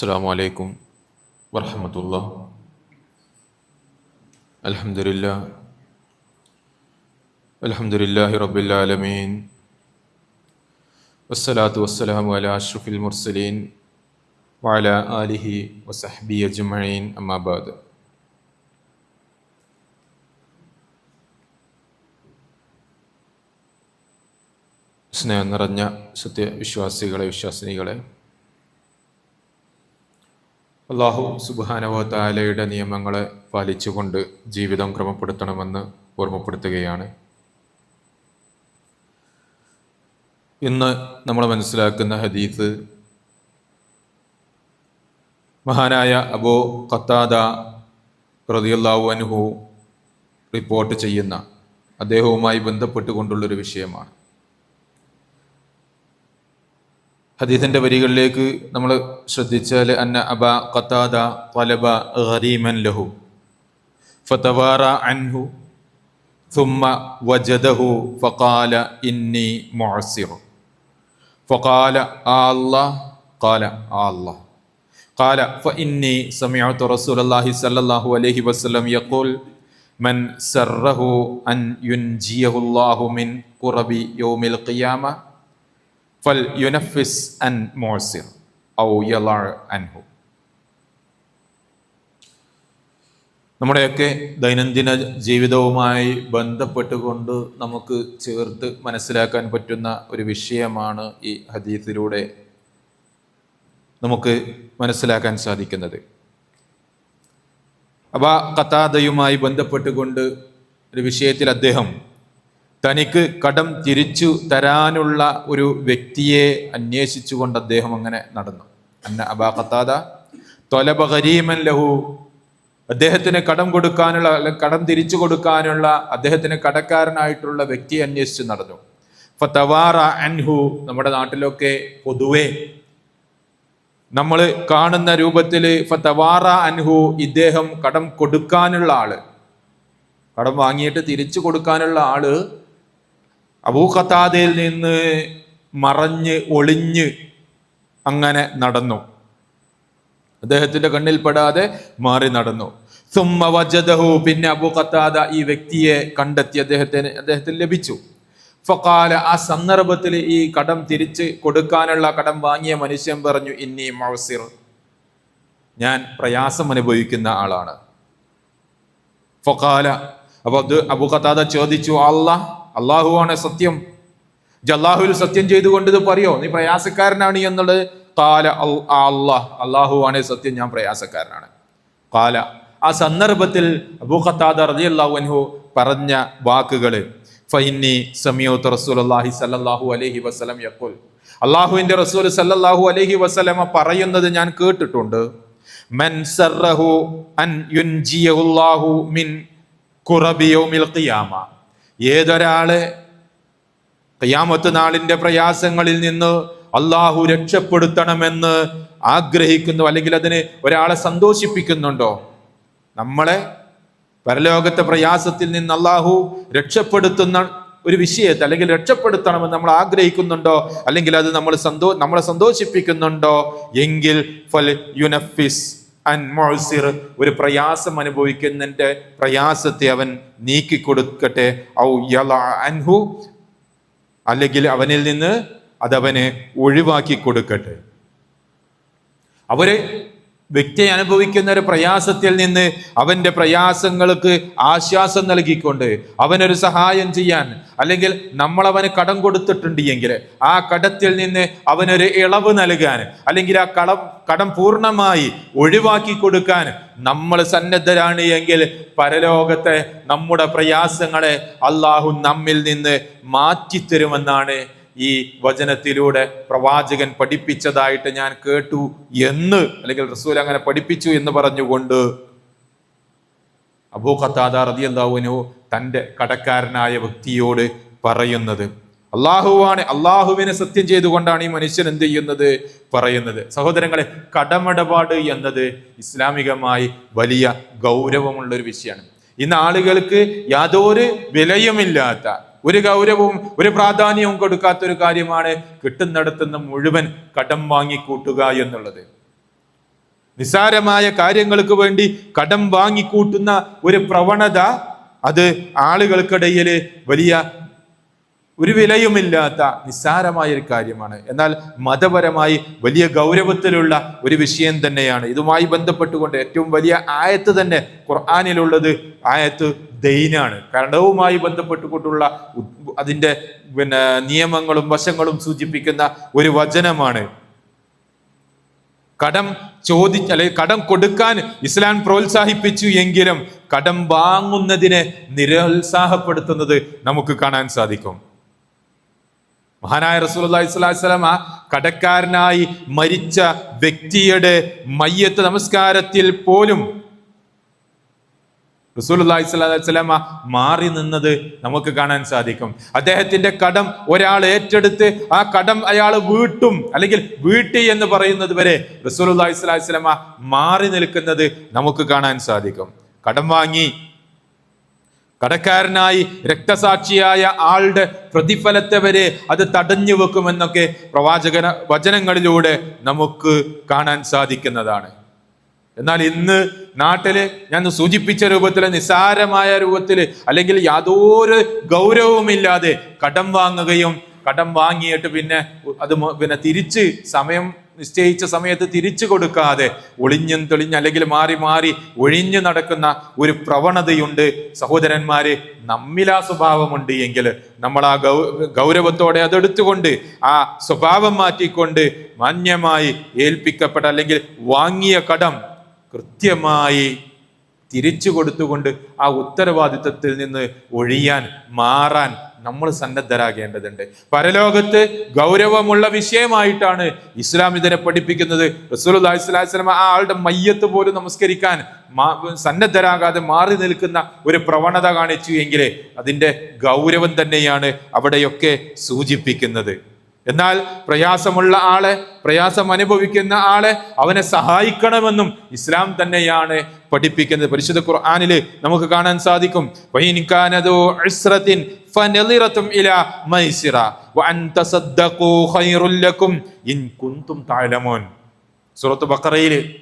السلام عليكم ورحمة الله الحمد لله الحمد لله رب العالمين والصلاة والسلام على أشرف المرسلين وعلى آله وصحبه أجمعين أما بعد സ്നേഹം നിറഞ്ഞ സത്യവിശ്വാസികളെ വിശ്വാസിനികളെ അള്ളാഹു സുബാനവ താലയുടെ നിയമങ്ങളെ പാലിച്ചുകൊണ്ട് ജീവിതം ക്രമപ്പെടുത്തണമെന്ന് ഓർമ്മപ്പെടുത്തുകയാണ്. ഇന്ന് നമ്മൾ മനസ്സിലാക്കുന്ന ഹദീസ് മഹാനായ അബോ ഖത്താദ റതിയല്ലാഹു അൻഹു റിപ്പോർട്ട് ചെയ്യുന്ന അദ്ദേഹവുമായി ബന്ധപ്പെട്ടുകൊണ്ടുള്ളൊരു വിഷയമാണ്. ഹദീസിന്റെ വരികളിലേക്ക് നമ്മൾ ശ്രദ്ധിച്ചാൽ അന്ന അബ ഖത്താദ തലബ ഖരീമൻ ലഹു ഫതവാറ അൻഹു ثم وجده فقال إني معسر فقال آه الله قال آه الله قال فإني سمعت رسول الله صلى الله عليه وسلم يقول من سره أن ينجيه الله من قرب يوم القيامة ഫൽ യുനഫിസ് അൻ മോസിർ ഔ യലാർ അൻഹു. നമ്മുടെയൊക്കെ ദൈനംദിന ജീവിതവുമായി ബന്ധപ്പെട്ടുകൊണ്ട് നമുക്ക് ചേർത്ത് മനസ്സിലാക്കാൻ പറ്റുന്ന ഒരു വിഷയമാണ് ഈ ഹദീത്തിലൂടെ നമുക്ക് മനസ്സിലാക്കാൻ സാധിക്കുന്നത്. അബ കഥാതയുമായി ബന്ധപ്പെട്ടുകൊണ്ട് ഒരു വിഷയത്തിൽ അദ്ദേഹം തനിക്ക് കടം തിരിച്ചു തരാനുള്ള ഒരു വ്യക്തിയെ അന്വേഷിച്ചുകൊണ്ട് അദ്ദേഹം അങ്ങനെ നടന്നു. അന്ന അബാ ഖത്താദ ലഹു. അദ്ദേഹത്തിന് കടം കൊടുക്കാനുള്ള കടം തിരിച്ചു കൊടുക്കാനുള്ള അദ്ദേഹത്തിന് കടക്കാരനായിട്ടുള്ള വ്യക്തിയെ അന്വേഷിച്ച് നടന്നു. ഫതവാറ അൻഹു. നമ്മുടെ നാട്ടിലൊക്കെ പൊതുവേ നമ്മൾ കാണുന്ന രൂപത്തിൽ ഫതവാറ അൻഹു ഇദ്ദേഹം കടം കൊടുക്കാനുള്ള ആൾ. കടം വാങ്ങിയിട്ട് തിരിച്ചു കൊടുക്കാനുള്ള ആൾ അബൂ ഖത്താദയിൽ നിന്ന് മറഞ്ഞ് ഒളിഞ്ഞ് അങ്ങനെ നടന്നു. അദ്ദേഹത്തിന്റെ കണ്ണിൽപ്പെടാതെ മാറി നടന്നു. സുമ്മ വജദഹു പിന്നെ അബൂ ഖത്താദ ഈ വ്യക്തിയെ കണ്ടെത്തി അദ്ദേഹത്തിന് അദ്ദേഹത്തിന് ലഭിച്ചു. ഫക്കാല ആ സന്ദർഭത്തിൽ ഈ കടം തിരിച്ച് കൊടുക്കാനുള്ള കടം വാങ്ങിയ മനുഷ്യൻ പറഞ്ഞു ഇന്നി മൗസിർ ഞാൻ പ്രയാസം അനുഭവിക്കുന്ന ആളാണ്. ഫക്കാല അപ്പൊ അബൂ ഖത്താദ ചോദിച്ചു അള്ളാഹ് അള്ളാഹുവാണ് സത്യം. ജല്ലാഹുവിൽ സത്യം ചെയ്തുകൊണ്ട് ഇത് പറയോ? നീ പ്രയാസക്കാരനാണ് എന്നുള്ളത്? കാല അള്ളാഹ് അള്ളാഹുവാണ് സത്യം ഞാൻ പ്രയാസക്കാരനാണ്. കാല. ആ സന്ദർഭത്തിൽ അബൂ ഖത്താദ റതി അൻഹു പറഞ്ഞ വാക്കുകൾ ഫൈന്നി റസൂൽ റസൂലുള്ളാഹി സല്ലാഹു അലൈഹി വസല്ലം യഖുൽ. അള്ളാഹുവിന്റെ റസൂൽ സല്ലാഹു അലഹി വസ്ലമ പറയുന്നത് ഞാൻ കേട്ടിട്ടുണ്ട്. മൻ സറഹു അൻ യുൻജിയഹുല്ലാഹു മിൻ ഖിയാമ. ഏതൊരാൾ കയ്യാമത്ത് നാളിന്റെ പ്രയാസങ്ങളിൽ നിന്ന് അള്ളാഹു രക്ഷപ്പെടുത്തണമെന്ന് ആഗ്രഹിക്കുന്നു അല്ലെങ്കിൽ അതിന് ഒരാളെ സന്തോഷിപ്പിക്കുന്നുണ്ടോ? നമ്മളെ പരലോകത്തെ പ്രയാസത്തിൽ നിന്ന് അള്ളാഹു രക്ഷപ്പെടുത്തുന്ന ഒരു വിഷയത്തെ അല്ലെങ്കിൽ രക്ഷപ്പെടുത്തണമെന്ന് നമ്മൾ ആഗ്രഹിക്കുന്നുണ്ടോ? അല്ലെങ്കിൽ അത് നമ്മൾ സന്തോ നമ്മളെ സന്തോഷിപ്പിക്കുന്നുണ്ടോ? എങ്കിൽ ഫൽ യുനഫിസ്. അൻ മൊസിർ ഒരു പ്രയാസം അനുഭവിക്കുന്നതിന്റെ പ്രയാസത്തെ അവൻ നീക്കി കൊടുക്കട്ടെ ഔ യല അൻഹു അല്ലെങ്കിൽ അവനിൽ നിന്ന് അതവനെ ഒഴിവാക്കി കൊടുക്കട്ടെ. അവർ വ്യക്തി അനുഭവിക്കുന്ന ഒരു പ്രയാസത്തിൽ നിന്ന് അവന്റെ പ്രയാസങ്ങൾക്ക് ആശ്വാസം നൽകിക്കൊണ്ട് അവനൊരു സഹായം ചെയ്യാൻ അല്ലെങ്കിൽ നമ്മൾ അവന് കടം കൊടുത്തിട്ടുണ്ട് എങ്കിൽ ആ കടത്തിൽ നിന്ന് അവനൊരു ഇളവ് നൽകാൻ അല്ലെങ്കിൽ ആ കടം കടം പൂർണമായി ഒഴിവാക്കി കൊടുക്കാൻ നമ്മൾ സന്നദ്ധരാണ് എങ്കിൽ പരലോകത്തെ നമ്മുടെ പ്രയാസങ്ങളെ അള്ളാഹു നമ്മിൽ നിന്ന് മാറ്റിത്തരുമെന്നാണ് ഈ വചനത്തിലൂടെ പ്രവാചകൻ പഠിപ്പിച്ചതായിട്ട് ഞാൻ കേട്ടു എന്ന് അല്ലെങ്കിൽ റസൂൽ അങ്ങനെ പഠിപ്പിച്ചു എന്ന് പറഞ്ഞുകൊണ്ട് അബൂ ഖത്താദ റതിയല്ലാഹുവിനു തന്റെ കടക്കാരനായ വ്യക്തിയോട് പറയുന്നത്. അള്ളാഹുവാണ് അള്ളാഹുവിനെ സത്യം ചെയ്തുകൊണ്ടാണ് ഈ മനുഷ്യൻ എന്ത് ചെയ്യുന്നത്? പറയുന്നത്. സഹോദരങ്ങളെ കടമിടപാട് എന്നത് ഇസ്ലാമികമായി വലിയ ഗൗരവമുള്ള ഒരു വിഷയമാണ്. ഇന്ന് ആളുകൾക്ക് യാതൊരു വിലയുമില്ലാത്ത ഒരു ഗൗരവവും ഒരു പ്രാധാന്യവും കൊടുക്കാത്ത ഒരു കാര്യമാണ് കിട്ടുന്നിടത്തുനിന്ന് മുഴുവൻ കടം വാങ്ങിക്കൂട്ടുക എന്നുള്ളത്. നിസ്സാരമായ കാര്യങ്ങൾക്ക് വേണ്ടി കടം വാങ്ങിക്കൂട്ടുന്ന ഒരു പ്രവണത അത് ആളുകൾക്കിടയിൽ വലിയ ഒരു വിലയുമില്ലാത്ത നിസ്സാരമായ ഒരു കാര്യമാണ്. എന്നാൽ മതപരമായി വലിയ ഗൗരവത്തിലുള്ള ഒരു വിഷയം തന്നെയാണ്. ഇതുമായി ബന്ധപ്പെട്ടുകൊണ്ട് ഏറ്റവും വലിയ ആയത്ത് തന്നെ ഖുർആാനിലുള്ളത് ആയത്ത് ദൈനാണ്. കരണവുമായി ബന്ധപ്പെട്ടുകൊണ്ടുള്ള അതിന്റെ പിന്നെ നിയമങ്ങളും വശങ്ങളും സൂചിപ്പിക്കുന്ന ഒരു വചനമാണ്. കടം ചോദി അല്ലെങ്കിൽ കടം കൊടുക്കാൻ ഇസ്ലാം പ്രോത്സാഹിപ്പിച്ചു എങ്കിലും കടം വാങ്ങുന്നതിനെ നിരുത്സാഹപ്പെടുത്തുന്നത് നമുക്ക് കാണാൻ സാധിക്കും. മഹാനായ സ്വല്ലല്ലാഹി അലൈഹി വസല്ലമ കടക്കാരനായി മരിച്ച വ്യക്തിയുടെ മയ്യത്ത് നമസ്കാരത്തിൽ പോലും അലൈഹി വസല്ലമ മാറി നിന്നത് നമുക്ക് കാണാൻ സാധിക്കും. അദ്ദേഹത്തിന്റെ കടം ഒരാൾ ഏറ്റെടുത്ത് ആ കടം അയാൾ വീട്ടും അല്ലെങ്കിൽ വീട്ടി എന്ന് പറയുന്നത് വരെ അലൈഹി വസല്ലമ മാറി നിൽക്കുന്നത് നമുക്ക് കാണാൻ സാധിക്കും. കടം വാങ്ങി കടക്കാരനായി രക്തസാക്ഷിയായ ആളുടെ പ്രതിഫലത്തെ വരെ അത് തടഞ്ഞു വെക്കുമെന്നൊക്കെ പ്രവാചകന വചനങ്ങളിലൂടെ നമുക്ക് കാണാൻ സാധിക്കുന്നതാണ്. എന്നാൽ ഇന്ന് നാട്ടിൽ ഞാൻ സൂചിപ്പിച്ച രൂപത്തിൽ നിസാരമായ രൂപത്തിൽ അല്ലെങ്കിൽ യാതൊരു ഗൗരവവുമില്ലാതെ കടം വാങ്ങുകയും കടം വാങ്ങിയിട്ട് പിന്നെ അത് പിന്നെ തിരിച്ച് സമയം നിശ്ചയിച്ച സമയത്ത് തിരിച്ചു കൊടുക്കാതെ ഒളിഞ്ഞും തെളിഞ്ഞ് അല്ലെങ്കിൽ മാറി മാറി ഒഴിഞ്ഞു നടക്കുന്ന ഒരു പ്രവണതയുണ്ട്. സഹോദരന്മാര് നമ്മിലാ സ്വഭാവമുണ്ട് എങ്കിൽ നമ്മൾ ആ ഗൗ ഗൗരവത്തോടെ അതെടുത്തുകൊണ്ട് ആ സ്വഭാവം മാറ്റിക്കൊണ്ട് മാന്യമായി ഏൽപ്പിക്കപ്പെട്ട അല്ലെങ്കിൽ വാങ്ങിയ കടം കൃത്യമായി തിരിച്ചു കൊടുത്തുകൊണ്ട് ആ ഉത്തരവാദിത്വത്തിൽ നിന്ന് ഒഴിയാൻ മാറാൻ നമ്മൾ സന്നദ്ധരാകേണ്ടതുണ്ട്. പരലോകത്ത് ഗൗരവമുള്ള വിഷയമായിട്ടാണ് ഇസ്ലാം ഇതിനെ പഠിപ്പിക്കുന്നത്. റസൂൽ അലൈഹിസ്ലാം ആ ആളുടെ മയ്യത്ത് പോലും നമസ്കരിക്കാൻ സന്നദ്ധരാകാതെ മാറി നിൽക്കുന്ന ഒരു പ്രവണത കാണിച്ചു എങ്കിൽ അതിന്റെ ഗൗരവം തന്നെയാണ് അവിടെയൊക്കെ സൂചിപ്പിക്കുന്നത്. എന്നാൽ പ്രയാസമുള്ള ആളെ പ്രയാസം അനുഭവിക്കുന്ന ആളെ അവനെ സഹായിക്കണമെന്നും ഇസ്ലാം തന്നെയാണ് പഠിപ്പിക്കുന്നത്. പരിശുദ്ധ ഖുർആാനിൽ നമുക്ക് കാണാൻ സാധിക്കും. സൂറത്ത് ബഖറയിൽ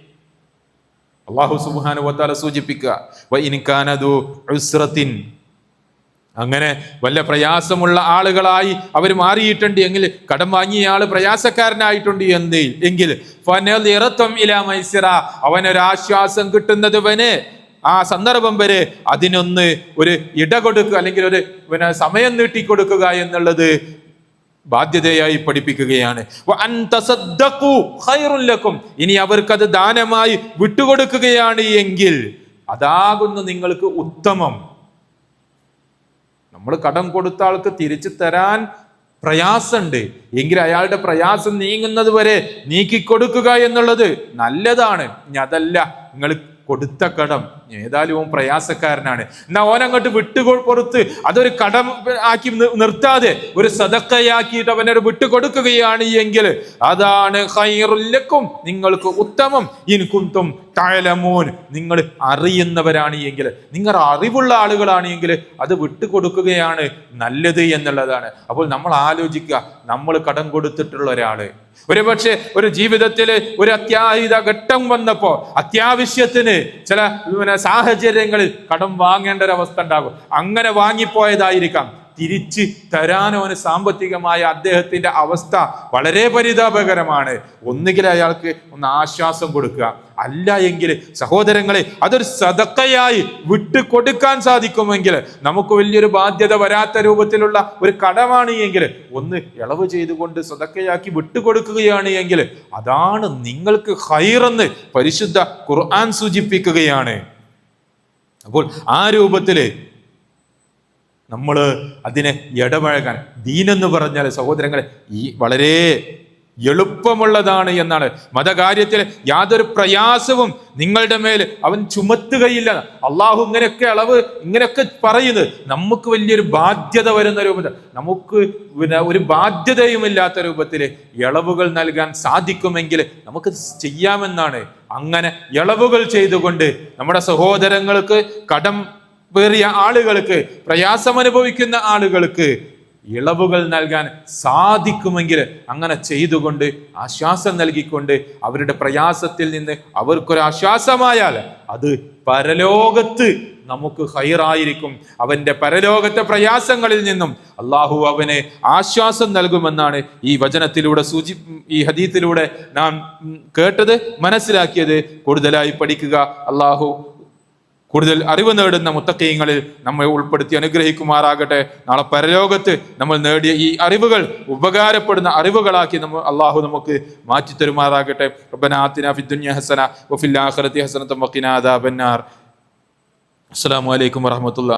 അല്ലാഹു സുബ്ഹാനഹു വ സൂചിപ്പിക്കുക. അങ്ങനെ വല്ല പ്രയാസമുള്ള ആളുകളായി അവർ മാറിയിട്ടുണ്ട് എങ്കിൽ കടം വാങ്ങിയ ആൾ പ്രയാസക്കാരനായിട്ടുണ്ട് എന്ത്? എങ്കിൽ ഇറത്തം ഇല മൈസിറ. അവനൊരാശ്വാസം കിട്ടുന്നത് വന് ആ സന്ദർഭം വരെ അതിനൊന്ന് ഒരു ഇട കൊടുക്കുക അല്ലെങ്കിൽ ഒരു പിന്നെ സമയം നീട്ടിക്കൊടുക്കുക എന്നുള്ളത് ബാധ്യതയായി പഠിപ്പിക്കുകയാണ്. ഇനി അവർക്കത് ദാനമായി വിട്ടുകൊടുക്കുകയാണ് എങ്കിൽ അതാകുന്നു നിങ്ങൾക്ക് ഉത്തമം. നമ്മൾ കടം കൊടുത്ത ആൾക്ക് തിരിച്ചു തരാൻ പ്രയാസമുണ്ട്. എങ്കിൽ അയാളുടെ പ്രയാസം നീങ്ങുന്നത് വരെ നീക്കിക്കൊടുക്കുക എന്നുള്ളത് നല്ലതാണ്. ഇനി അതല്ല. നിങ്ങൾ കൊടുത്ത കടം. ഏതായാലും ഓൻ പ്രയാസക്കാരനാണ്. എന്നാ ഓൻ അങ്ങോട്ട് വിട്ടുകൊടുത്ത് അതൊരു കടം ആക്കി നിർത്താതെ ഒരു സദക്കയാക്കിയിട്ട് വിട്ടു കൊടുക്കുകയാണ് എങ്കിൽ അതാണ് ഹൈറുല്ലക്കും നിങ്ങൾക്ക് ഉത്തമം. ഇൻകുന്തും തഅലമൂൻ. നിങ്ങൾ അറിയുന്നവരാണ് എങ്കിൽ നിങ്ങൾ അറിവുള്ള ആളുകളാണ് എങ്കിൽ അത് വിട്ടുകൊടുക്കുകയാണ് നല്ലത് എന്നുള്ളതാണ്. അപ്പോൾ നമ്മൾ ആലോചിക്കുക നമ്മൾ കടം കൊടുത്തിട്ടുള്ള ഒരാൾ. ഒരുപക്ഷെ ഒരു ജീവിതത്തിൽ ഒരു അത്യാഹിത ഘട്ടം വന്നപ്പോ അത്യാവശ്യത്തിന് ചില സാഹചര്യങ്ങളിൽ കടം വാങ്ങേണ്ട ഒരു അവസ്ഥ ഉണ്ടാകും. അങ്ങനെ വാങ്ങിപ്പോയതായിരിക്കാം. തിരിച്ച് തരാനവന് സാമ്പത്തികമായ അദ്ദേഹത്തിന്റെ അവസ്ഥ വളരെ പരിതാപകരമാണ്. ഒന്നുകിൽ അയാൾക്ക് ഒന്ന് ആശ്വാസം കൊടുക്കുക. അല്ല എങ്കിൽ സഹോദരങ്ങളെ അതൊരു സതക്കയായി വിട്ടു കൊടുക്കാൻ സാധിക്കുമെങ്കിൽ നമുക്ക് വലിയൊരു ബാധ്യത വരാത്ത രൂപത്തിലുള്ള ഒരു കടമാണ് എങ്കിൽ ഒന്ന് ഇളവ് ചെയ്തുകൊണ്ട് സതക്കയാക്കി വിട്ടുകൊടുക്കുകയാണ് എങ്കിൽ അതാണ് നിങ്ങൾക്ക് ഹൈറെന്ന് പരിശുദ്ധ ഖുർആൻ സൂചിപ്പിക്കുകയാണ്. അപ്പോൾ ആ രൂപത്തിൽ നമ്മൾ അതിനെ ഇടപഴകാൻ. ദീനെന്ന് പറഞ്ഞാൽ സഹോദരങ്ങളെ ഈ വളരെ എളുപ്പമുള്ളതാണ് എന്നാണ്. മതകാര്യത്തിൽ യാതൊരു പ്രയാസവും നിങ്ങളുടെ മേൽ അവൻ ചുമത്തുകയില്ല. അള്ളാഹു ഇങ്ങനെയൊക്കെ അളവ് ഇങ്ങനെയൊക്കെ പറയുന്നത് നമുക്ക് വലിയൊരു ബാധ്യത വരുന്ന രൂപത്തിൽ നമുക്ക് ഒരു ബാധ്യതയുമില്ലാത്ത രൂപത്തിൽ ഇളവുകൾ നൽകാൻ സാധിക്കുമെങ്കിൽ നമുക്ക് ചെയ്യാമെന്നാണ്. അങ്ങനെ ഇളവുകൾ ചെയ്തുകൊണ്ട് നമ്മുടെ സഹോദരങ്ങൾക്ക് കടം പേറിയ ആളുകൾക്ക് പ്രയാസം അനുഭവിക്കുന്ന ആളുകൾക്ക് ഇളവുകൾ നൽകാൻ സാധിക്കുമെങ്കിൽ അങ്ങനെ ചെയ്തുകൊണ്ട് ആശ്വാസം നൽകിക്കൊണ്ട് അവരുടെ പ്രയാസത്തിൽ നിന്ന് അവർക്കൊരു ആശ്വാസമായാൽ അത് പരലോകത്ത് നമുക്ക് ഹൈറായിരിക്കും. അവന്റെ പരലോകത്തെ പ്രയാസങ്ങളിൽ നിന്നും അള്ളാഹു അവന് ആശ്വാസം നൽകുമെന്നാണ് ഈ വചനത്തിലൂടെ സൂചി ഈ ഹദീത്തിലൂടെ നാം കേട്ടത് മനസ്സിലാക്കിയത്. കൂടുതലായി പഠിക്കുക. അള്ളാഹു കൂടുതൽ അറിവ് നേടുന്ന മുത്തക്കീങ്ങളിൽ നമ്മെ ഉൾപ്പെടുത്തി അനുഗ്രഹിക്കുമാറാകട്ടെ. നാളെ പരലോകത്ത് നമ്മൾ നേടിയ ഈ അറിവുകൾ ഉപകാരപ്പെടുന്ന അറിവുകളാക്കി നമ്മൾ അള്ളാഹു നമുക്ക് മാറ്റി തരുമാറാകട്ടെ. റബ്ബനാ ആതിനാ ഫിദ്ദുനിയ ഹസന വഫിൽ ആഖിറതി ഹസനത വഖിനാ അസ്സലാമു അലൈക്കും വറഹ്മത്തുള്ളാഹി